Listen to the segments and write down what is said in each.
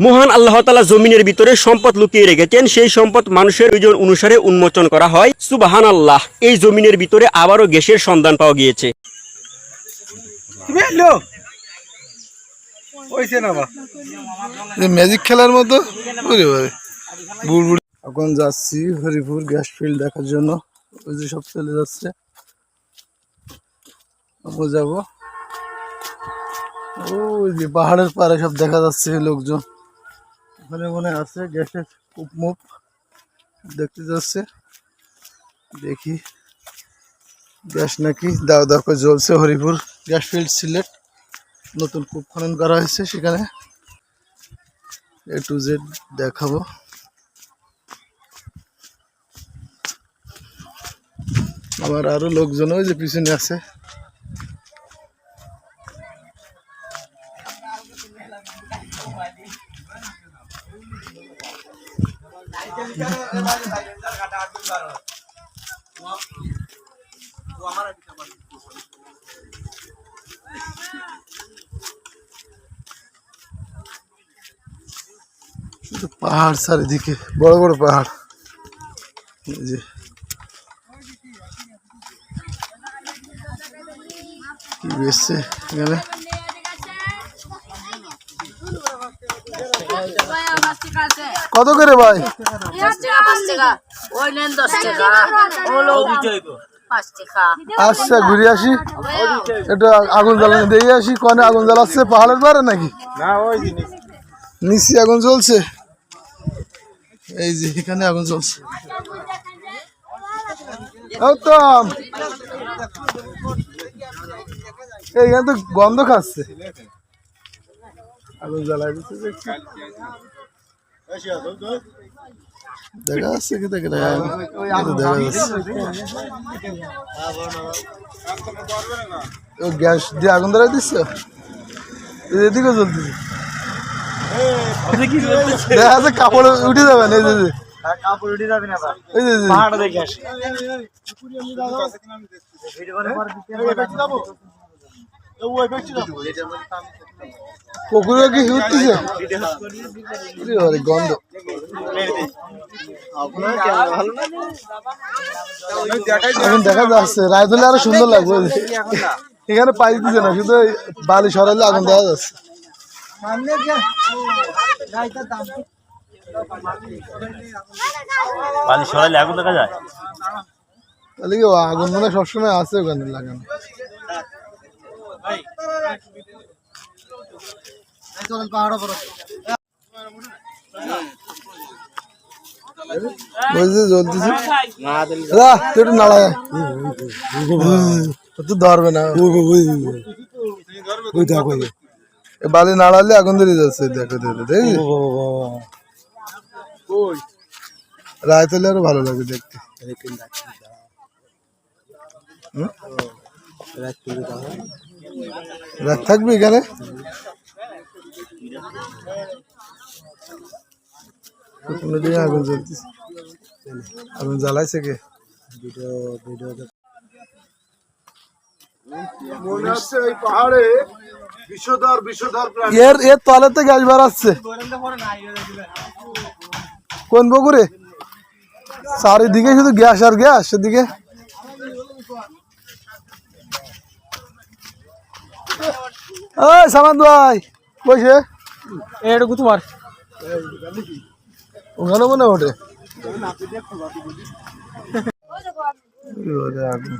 মহান আল্লাহ তালা জমিনের ভিতরে সম্পদ লুকিয়ে রেখেছেন সেই সম্পদ মানুষের প্রয়োজন অনুসারে উন্মোচন করা হয়। সুবাহান আল্লাহ এই জমিনের ভিতরে আবারও গ্যাসের সন্ধান পাওয়া গিয়েছে। ম্যাজিক খেলার মতো? এখন যাচ্ছি হরিপুর গ্যাস ফিল্ড দেখার জন্য। ওই যে সব চলে যাচ্ছে। যাব। ওই যে পাহাড়ের পাড়ে সব দেখা যাচ্ছে লোকজন। ওখানে মনে আছে গ্যাসের মুপ? দেখতে যাচ্ছে। দেখি। গ্যাস নাকি? দাও দাও করে জ্বলছে হরিপুর। Gas field Sylhet. নতুন কূপ খনন করা হয়েছে সেখানে। এ টু জেড দেখাবো। আমার আরও লোকজন ওই যে পিছনে আছে। পাহাড় চারিদিকে বড় বড় পাহাড়। এই যে। কি বেসছে এখানে? কত করে ভাই? আচ্ছা ঘুরে আসি। একটু আগুন জ্বালানি দিয়ে আসি কনে আগুন জ্বালাচ্ছে পাহাড়ের পারে নাকি? নিচে আগুন জ্বলছে। এই যে এখানে আগুন জ্বলছে। উত্তম এইখানে তো গন্ধ খাচ্ছে। আগুন জ্বালাই দিচ্ছে দেখা যাচ্ছে কি দেখে দেখা দেখা যাচ্ছে। গ্যাস দিয়ে আগুন ধরাই দিচ্ছ? এদিকে জ্বলতেছে। দেখা যাচ্ছে কাপড় উঠে যাবে না এই যে, কাপড় উঠে যাবে না বা এই যে, এই যে। পাহাড় দেখে আসি। পুকুরে কি উঠতেছে? গন্ধ। এখন দেখা যাচ্ছে রায় আরও সুন্দর লাগবে। এখানে পাই দিচ্ছে না শুধু বালি সরাইলে আগুন দেখা যাচ্ছে। পানি সরাইলে আগুন দেখা যায়? তাহলে কি আগুন মনে হয় সবসময় আছে ওখানে লাগানো। ধরবে না। বালি নাড়ালে আগুন ধরে যাচ্ছে দেখো দেখো দেখি রায় তাহলে আরও ভালো লাগে দেখতে। হুম? রাত থাকবি এখানে? আগুন জ্বলতেছে। আগুন জ্বালাইছে কে? মনে হচ্ছে ওই পাহাড়ে বিষধর বিষধর এর এর তলেতে গ্যাস বাড়াচ্ছে। কোন পুকুরে? চারিদিকে শুধু গ্যাস আর গ্যাস সেদিকে। ওই সামান ভাই কইছে এটুকু তোমার ওখানে মনে ওঠে। আগুন।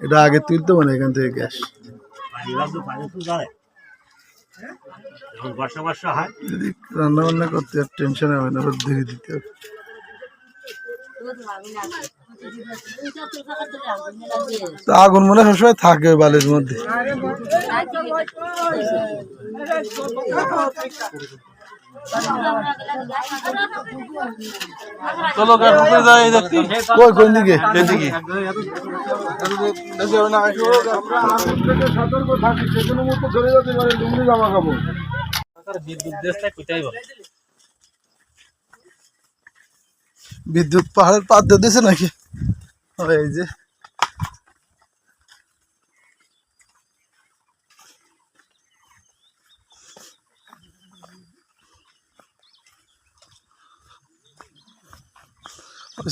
এটা আগে তুলতে মানে এখান থেকে গ্যাস। যদি রান্না বান্না করতে আর টেনশন হবে না ধীরে দিতে হবে। আগুন মনে সবসময় থাকে ওই বালির মধ্যে। চলো গাছ উপরে যাই দেখছি। কই কোন দিকে? এদিকে। সতর্ক থাকি যে কোনো মুহূর্তে ধরে যেতে পারে লুঙ্গি জামা কাপড় বিদ্যুৎ দেশ থেকে কোথায় বলে বিদ্যুৎ পাহাড়ের পাত দিয়ে দিয়েছে নাকি? এই যে।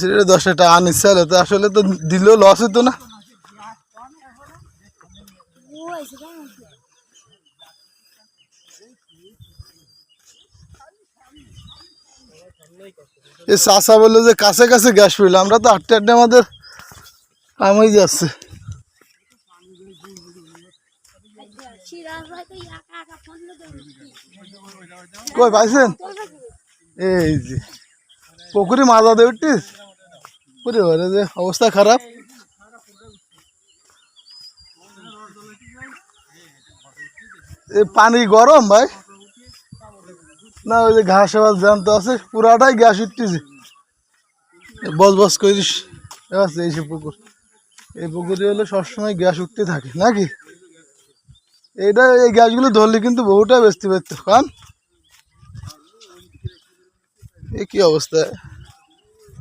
সিলেটে দশটা তো আসলে তো দিলেও লস হতো না। এ বলল যে, কাছে কাছে গ্যাস পেল আমরা তো আটটা আটটে আমাদের হয়ে যাচ্ছে। কই পাইছেন? এই যে। পুকুরি মাজা দিয়ে উঠিস পুরি যে অবস্থা খারাপ। পানি গরম ভাই। না, ওই যে ঘাস জ্যান্ত আছে, পুরাটাই গ্যাস উঠতেছে। বস বস করিস। আছে, এই সে পুকুর। এই পুকুরে হলে সবসময় গ্যাস উঠতে থাকে, নাকি? এইটা, এই গ্যাসগুলো ধরলে কিন্তু বহুটাই বেচতে পারতো কারণ এ কি অবস্থা?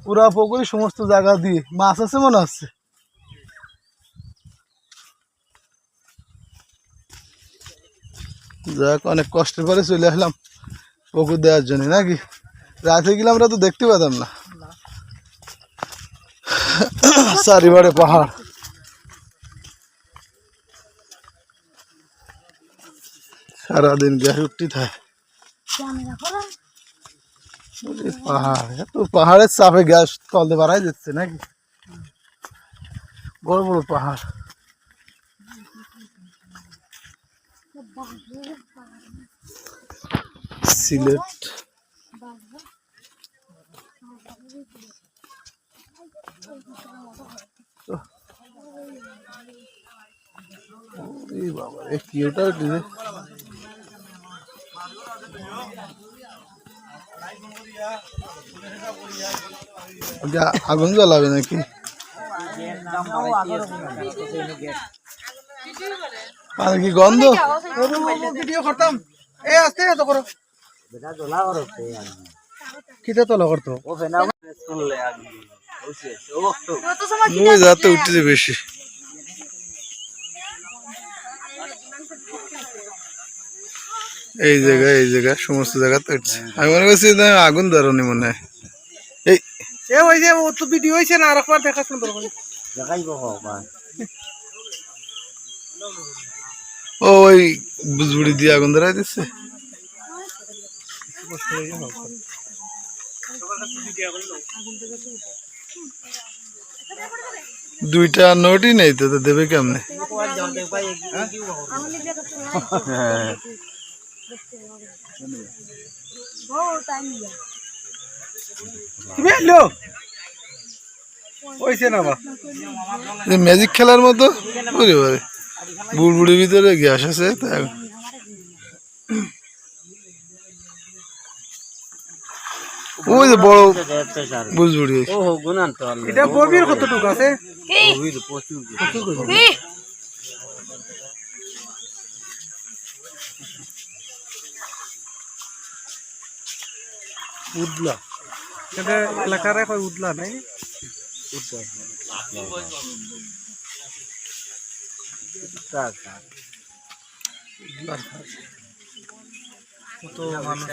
পুরা পুকুরি সমস্ত জায়গা দিয়ে। মাছ আছে মনে হচ্ছে? যাক অনেক কষ্টের পরে চলে আসলাম পুকুর দেওয়ার জন্য নাকি? রাতে গেলে আমরা তো দেখতে পেতাম না। চারিবারে পাহাড়। সারাদিন গ্যাস উঠতে থাকে। পাহাড়, এত পাহাড়ের চাপে গ্যাস তলতে বাড়াই যাচ্ছে নাকি বড় বড় পাহাড় সিলেট বাবা কি? ওটা আগুন জ্বালাবে নাকি? পানি কি গন্ধ? ভিডিও করতাম এ আস্তে এত করো। কিটা তোলা করতো? মুই যাতে উঠতেছে বেশি। এই জায়গায় এই জায়গায় সমস্ত জায়গাতে উঠছে আমি মনে করছি আগুন ধরনি মনে হয়। এই। এ ওই যে ও তো ভিডিও হয়েছে না আরেকবার দেখা সুন্দর করে ও ওই বুঝবুড়ি দিয়ে আগুন ধরাই দিচ্ছে দুইটা নোটই নেই তো তো দেবে কেমনে? বা ম্যাজিক খেলার মতো? পারে বুড়বুড়ির ভিতরে গ্যাস আছে তাই ওই যে বড় বুঝবুড়ি এটা গভীর কতটুকু আছে? উদলা এটা এলাকার কয় উদলা নাই কত মানুষ